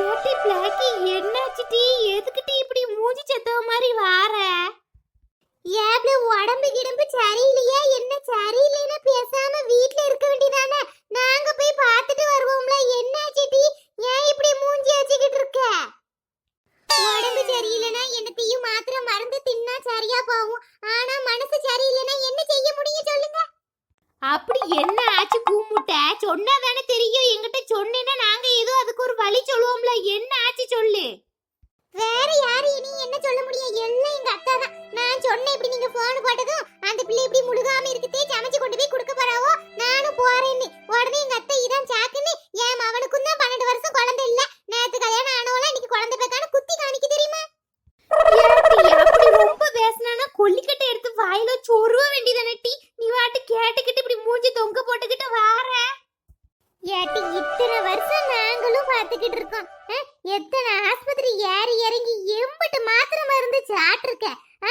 ஏட்டி பிளாக்கி என்னாச்சு டீ? எதுக்கு இப்படி மூஞ்சி செத்தவ மாதிரி வார ஏப்ல உடம்பு கிடம்பு சரியில்லையா? என்ன சரியில்லைன்னா பேசாம வீட்ல இருக்க வேண்டியதானே? நாங்க போய் பார்த்துட்டு வருவோம்ல. என்னாச்சு டீ? ஏன் இப்படி மூஞ்சி வச்சுக்கிட்டு இருக்க? உடம்பு சரியில்லைன்னா என்னத்தையும் மாத்திரை மருந்து தின்னா சரியா போகும். ஆனா மனசு சரியில்லைன்னா என்ன செய்ய முடியும் சொல்லுங்க. அப்படி என்ன ஆச்சு கூமுட்ட? சொன்னா தானே தெரியும். என்கிட்ட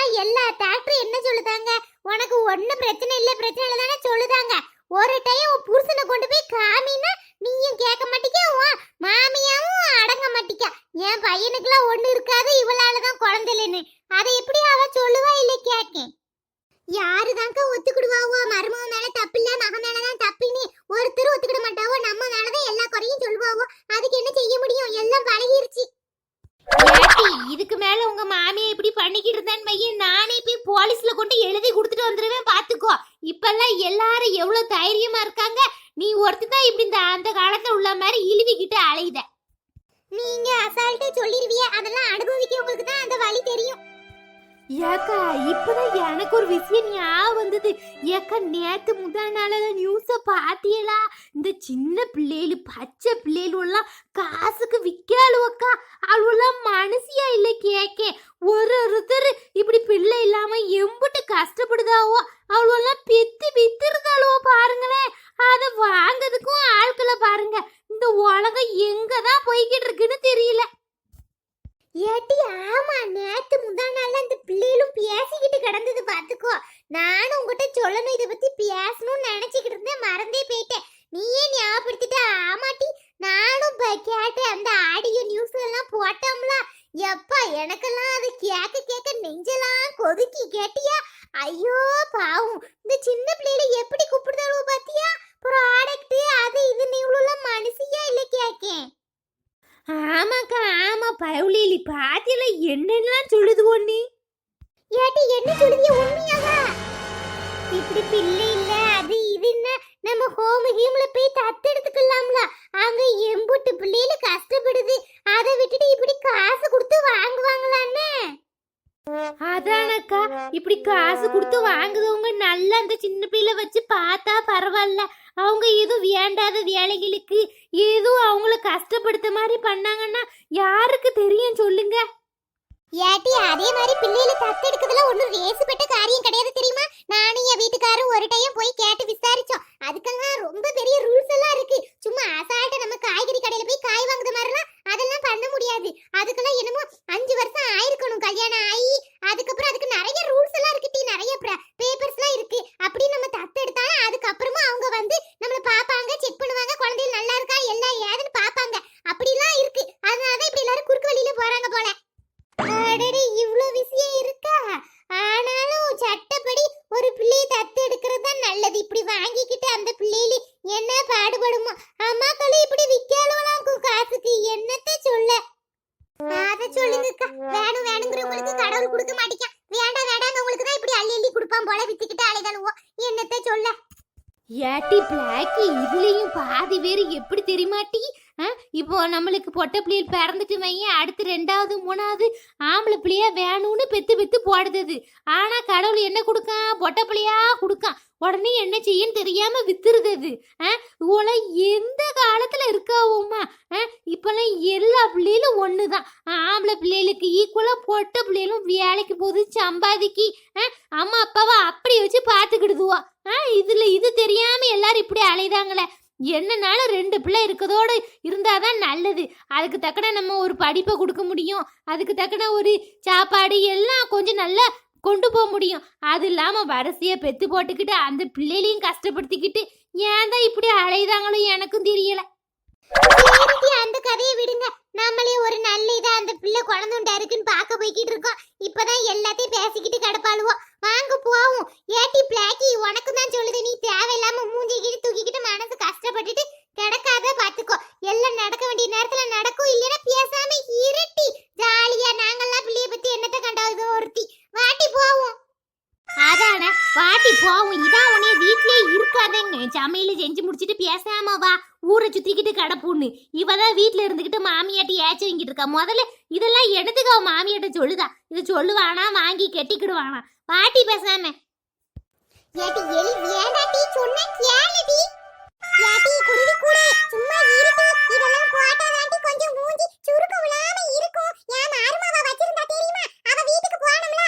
ஆனா எல்லா டாக்டரும் என்ன சொல்லுதாங்க? உனக்கு ஒன்றும் பிரச்சனை இல்ல பிரச்சனை இல்லை தானே சொல்லுதாங்க. ஒரு டைம் உன் புருஷனை கொண்டு போய் காமின்னா நீயும் கேட்க மாட்டீங்க உன் மாமியாவும் அடங்க மாட்டிக்க என் பையனுக்குலாம் ஒண்ணு இருக்காது இவளால தான் குழந்தைலன்னு அதை எப்படி அவ சொல்லுவா இல்ல கேட்க? யாரு தாங்க ஒத்துக்கிடுவாவோ மருமக மேல தப்பில்ல மக மேலதான் தப்பின்னு ஒருத்தர் ஒத்துக்கிட மாட்டாவோ நம்ம மேலதான் எல்லா குறையும் சொல்லுவாவோ அதுக்கு என்ன செய்ய முடியும் எல்லாம் பழகிருச்சு இதுக்கு மேல உங்க மாமியை இப்படி பண்ணிக்கிட்டு இருந்தேன்னு வையன் நானே போய் போலீஸ்ல கொண்டு எழுதி கொடுத்துட்டு வந்துருவேன் பாத்துக்கோ இப்பெல்லாம் எல்லாரும் எவ்வளவு தைரியமா இருக்காங்க? நீ ஒருத்தி தான் இப்படி இந்த அந்த காலத்துல உள்ள மாதிரி இழுவிக்கிட்டு அலையுத. நீங்க அசால்ட்டே சொல்லிருவிய அதெல்லாம் அனுபவிக்கிறவங்களுக்கு தான் அந்த வழி தெரியும். ஏக்கா இப்பதான் எனக்கு ஒரு விஷயம் ஞாபகம் வந்தது. ஏக்கா நேத்து முதல் நாள நியூஸ பாத்தியலா இந்த சின்ன பிள்ளைகளு பச்சை பிள்ளைகளு காசுக்கு விக்காளுவக்கா அவளெல்லாம் மனசியா இல்ல கேக்க. ஒரு ஒருத்தர் இப்படி பிள்ளை இல்லாம எம்புட்டு கஷ்டப்படுதாவோ அவளெல்லாம் பித்து வித்துருதாளுவோ பாருங்களேன். அதை வாங்குறதுக்கும் ஆட்களை பாருங்க. இந்த உலகம் எங்க தான் போய்கிட்டு இருக்குன்னு தெரியும் பாட்டி ஆமா நேத்து முந்தா நாள்ல அந்த பிள்ளைகளும் பேசிக்கிட்டு கிடந்தது பாத்துக்கோ. நானும் உங்ககிட்ட சொல்லணும் இதை பத்தி பேசணும்னு நினைச்சுக்கிட்டு இருந்தேன் மறந்தே போயிட்டேன். நீயே ஞாபகப்படுத்திட்ட? ஆமாட்டி நானும் ப- கேட்டேன் அந்த ஆடியோ நியூஸ் எல்லாம் போட்டோம்ல. எப்பா எனக்கெல்லாம் அது கேட்க கேட்க நெஞ்செல்லாம் கொதுக்கி கேட்டியா? ஐயோ பாவம். இந்த சின்ன பிள்ளைகளை எப்படி கூப்பிடுதாலும் பாத்தியா? ப்ராடக்ட் அது இது நீ இவ்வளோ மனசியா இல்ல கேக்கேன்? ஆமாக்கா ஆமா பவுலிலி. பாத்தியில என்னெல்லாம் சொல்லுது ஒண்ணு? ஏட்டி என்ன சொல்லுதிய உண்மையாவா இப்படி பிள்ளை இல்லை அது இதுன்னு நம்ம ஹோம் ஹீம்ல போய் தத்தெடுத்துக்கலாம்ல அங்க எம்புட்டு பிள்ளைல கஷ்டப்படுது அதை விட்டுட்டு இப்படி காசு கொடுத்து வாங்குவாங்களான்னு அதானக்கா இப்படி காசு கொடுத்து வாங்குறவங்க நல்லா அந்த சின்ன பிள்ளை வச்சு பார்த்தா பரவாயில்ல அவங்க எதுவும் வேண்டாத வேலைகளுக்கு ஏதோ அவங்கள கஷ்டப்படுத்த மாதிரி பண்ணாங்கன்னா யாருக்கு தெரியும் சொல்லுங்க. ஏட்டி அதே மாதிரி பிள்ளைகளை தத்தெடுக்கிறதுல ஒன்றும் ரேசுப்பட்ட காரியம் கிடையாது தெரியுமா? நானும் என் வீட்டுக்காரும் ஒரு டைம் போய் கேட்டு விசாரிச்சோம். அதுக்கெல்லாம் ரொம்ப பெரிய ரூல்ஸ் எல்லாம் இருக்கு. சும்மா அசால்ட்டா நம்ம காய்கறி கடையில போய் காய் வாங்குற மாதிரிலாம் அதெல்லாம் பண்ண முடியாது. அதுக்கெல்லாம் என்னமோ அஞ்சு வருஷம் ஆயிருக்கணும் கல்யாணம் ஆகி அதுக்கப்புறம் அதுக்கு நிறைய ரூல்ஸ் எல்லாம் இருக்கு டி. நிறைய பேப்பர்ஸ் எல்லாம் இருக்கு. அப்படி நம்ம தத்தெடுத்தாலும் அதுக்கப்புறமா அவங்க வந்து நம்மள பாப்பாங்க செக் பண்ணுவாங்க குழந்தைகள் நல்லா இருக்கா எல்லாம் ஏதுன்னு பாப்பாங்க அப்படிலாம் இருக்கு அதனாலதான் இப்படி எல்லாரும் குறுக்கு வழியில போறாங்க போல அடடே இவ்ளோ விஷயம் இருக்கா ஆனாலும் சட்டப்படி ஒரு பிள்ளையை தத்து எடுக்கிறது தான் நல்லது இப்படி வாங்கிக்கிட்டு அந்த பிள்ளையில என்ன பாடுபடுமோ அம்மாக்களும் இப்படி விக்காலுவலாக்கும் காசுக்கு என்னத்த சொல்ல அத சொல்லுங்கக்கா. வேணும் வேணுங்கிறவங்களுக்கு கடவுள் கொடுக்க மாட்டேங்க வேண்டாம் வேண்டாங்கவங்களுக்கு தான் இப்படி அள்ளி அள்ளி கொடுப்பான் போல வித்துக்கிட்டு அலைதழுவோம் என்னத்த சொல்ல? ஏட்டி பிளாக்கி இதுலயும் பாதி பேர் எப்படி தெரியுமாட்டி இப்போ நம்மளுக்கு பொட்டை பிள்ளைகள் பிறந்துட்டு வைங்க அடுத்து ரெண்டாவது மூணாவது ஆம்பளை பிள்ளையா வேணும்னு பெத்து பெத்து போடுது ஆனா கடவுள் என்ன கொடுக்கான்? பொட்டை பிள்ளையா கொடுக்கான். உடனே என்ன செய்யன்னு தெரியாம வித்துருது இவள எந்த காலத்துல இருக்காவோமா இப்பெல்லாம் எல்லா பிள்ளைகளும் ஒண்ணுதான். ஆம்பளை பிள்ளைகளுக்கு ஈக்குவலா பொட்டை பிள்ளைகளும் வேலைக்கு போகுது சம்பாதிக்கி. அம்மா அப்பாவை அப்படி வச்சு பாத்துக்கிடுதுவா இதுல இது தெரியாம எல்லாரும் இப்படி அலைதாங்களே என்னனாலும் ரெண்டு பிள்ளை இருக்கதோடு இருந்தாதான் நல்லது. அதுக்கு தக்கன நம்ம ஒரு படிப்பை கொடுக்க முடியும். அதுக்கு தக்கன ஒரு சாப்பாடு எல்லாம் கொஞ்சம் நல்லா கொண்டு போக முடியும். அது இல்லாமல் வரிசையை பெத்து போட்டுக்கிட்டு அந்த பிள்ளைகளையும் கஷ்டப்படுத்திக்கிட்டு ஏன் தான் இப்படி அலைதாங்களோ எனக்கும் தெரியல. அந்த கதையை விடுங்க. நம்ம சவுண்டா இருக்குன்னு பார்க்க போய்கிட்டு இருக்கோம். இப்பதான் எல்லாத்தையும் பேசிக்கிட்டு கிடப்பாளுவோம் சுத்திக்கிட்டு கிடப்புன்னு. இவதான் வீட்டுல இருந்துகிட்டு மாமியாட்டி ஏச்சு வாங்கிட்டு இருக்கா. முதல்ல இதெல்லாம் எடுத்துக்க அவ மாமியாட்ட சொல்லுதா. இது சொல்லுவானா வாங்கி கெட்டிக்கிடுவானா. பாட்டி பேசாம. ஏட்டி எலி வேண்டாட்டி சொன்ன கேளுடி. ஏட்டி குருவி கூட சும்மா இருடி. இதெல்லாம் போட்டாதாண்டி கொஞ்சம் மூஞ்சி சுருக்க விழாம இருக்கும். என் மருமவ வச்சிருந்தா தெரியுமா? அவ வீட்டுக்கு போனோம்ல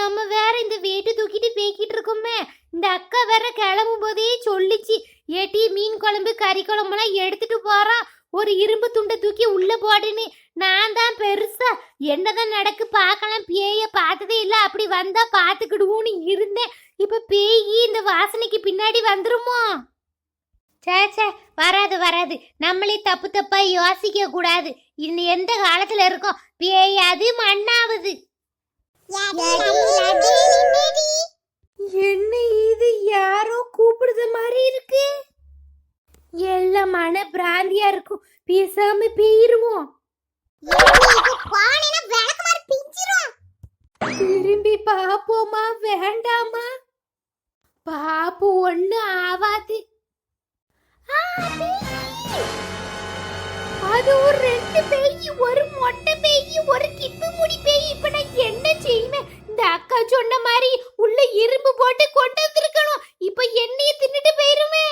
நம்ம வேற இந்த வீட்டு தூக்கிட்டு பேக்கிட்டு இருக்கோமே. இந்த அக்கா வேற கிளம்பும் போதே சொல்லிச்சு ஏட்டி மீன் குழம்பு கறி குழம்புலாம் எடுத்துட்டு போறான் ஒரு இரும்பு துண்டை தூக்கி உள்ள போடுன்னு. நான் தான் பெருசா. என்னதான் நடக்கு பார்க்கலாம். பேய பார்த்ததே இல்லை. அப்படி வந்தா பார்த்துக்கிடுவோன்னு இருந்தேன். இப்ப பேய் இந்த வாசனைக்கு பின்னாடி வந்துருமோ? சே சே வராது வராது. நம்மளே தப்பு தப்பா யோசிக்க கூடாது. இந்த எந்த காலத்துல இருக்கோம் பேயாது மண்ணாவது. என்ன இது? யாரோ கூப்பிடுத மாதிரி இருக்கு. எல்லாம் மன பிராந்தியா இருக்கும். பேசாம போயிருவோம். திரும்பி பாப்போமா? வேண்டாமா? பாப்பு ஒண்ணு ஆவாது. அது ஒரு ரெண்டு பேய் ஒரு மொட்டை ஒரு கிப்பு முடி பேய் இப்ப நான் என்ன செய்வேன்? இந்த அக்கா சொன்ன மாதிரி உள்ள இரும்பு போட்டு கொண்டு வந்திருக்கணும். இப்ப என்னைய தின்னுட்டு போயிருமே.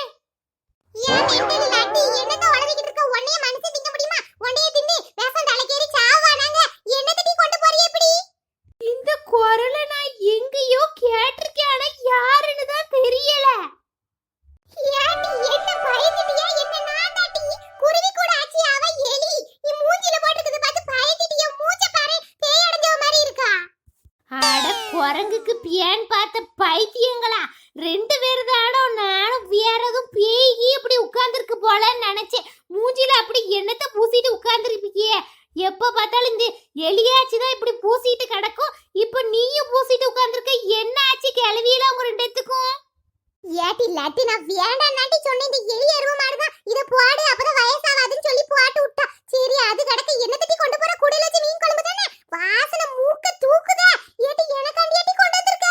குரங்குக்கு பியான் பார்த்த பைத்தியங்களா? ரெண்டு பேர் தானோ நானும் வேற எதுவும் பேய் இப்படி உட்கார்ந்துருக்கு போலன்னு நினைச்சேன். மூஞ்சில அப்படி என்னத்தை பூசிட்டு உட்கார்ந்துருப்பீங்க எப்ப பார்த்தாலும் இந்த எலியாச்சு தான் இப்படி பூசிட்டு கிடக்கும். இப்ப நீயும் பூசிட்டு உட்கார்ந்துருக்க என்ன ஆச்சு கிளவியில உங்க ரெண்டுத்துக்கும் ஏட்டி லட்டி நான் வேண்டாம் நாட்டி சொன்னேன் இந்த எலி எருவ மாடுதான். இத போடு அப்பதான் வயசாகாதுன்னு சொல்லி போட்டு விட்டா. சரி அது கிடக்க. என்ன தட்டி கொண்டு போற? குடில வச்சு மீன் குழம்பு தானே? வாசனை மூக்க தூக்குதே. ஏட்டி எனக்காண்டி ஏட்டி கொண்டு வந்திருக்க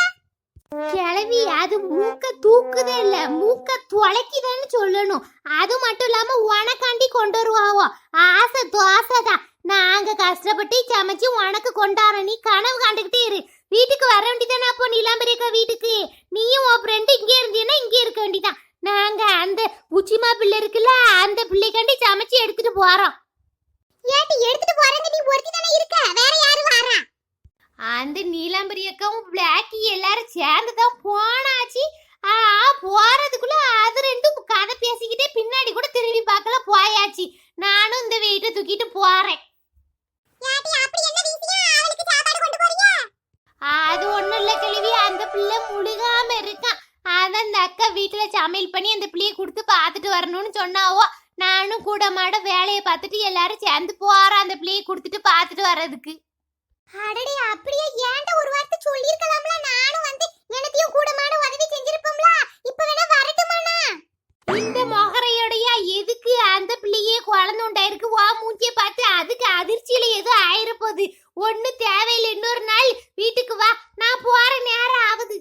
கிளவி அது மூக்க தூக்குதே இல்ல. மூக்க துளைக்குதேன்னு சொல்லணும். அது மட்டும் இல்லாம உனக்காண்டி கொண்டு வருவாவோ. ஆசை தோசை தான். நாங்க கஷ்டப்பட்டு சமைச்சு உனக்கு கொண்டாட நீ கனவு காண்டுகிட்டே இரு. வீட்டுக்கு வர வேண்டியதானே அப்போ நீலாம்பரியக்கா வீட்டுக்கு? நீயும் உன் ஃப்ரெண்டு இங்கே இருந்தீங்கன்னா இங்கே இருக்க வேண்டியதான் நாங்க அந்த உச்சிமா பிள்ளை இருக்குல்ல அந்த பிள்ளைக்காண்டி சமைச்சு எடுத்துட்டு போறோம். ஏட்டி எடுத்துட்டு போறேன்னு நீ ஒருத்தி தானே இருக்க? வேற யாரு வாரா? அந்த நீலாம்பரி அக்காவும் பிளாக்கி எல்லாரும் சேர்ந்து தான் போனாச்சு. வந்து போறோம் அந்த பிள்ளையை கொடுத்துட்டு பார்த்துட்டு வர்றதுக்கு. அடடே அப்படியே ஏன்டா ஒரு வார்த்தை சொல்லிருக்கலாம்ல நானும் வந்து எனக்கும் கூடமான உதவி செஞ்சிருப்போம்ல? இப்ப வேணா வரட்டுமாண்ணா இந்த மொகரையோடையா எதுக்கு அந்த பிள்ளையே குழந்தை உண்டாயிருக்கு? வா மூஞ்சிய பார்த்து அதுக்கு அதிர்ச்சியில ஏதோ ஆயிரப்போகுது. ஒண்ணு தேவையில்லை. இன்னொரு நாள் வீட்டுக்கு வா. நான் போற நேரம் ஆகுது.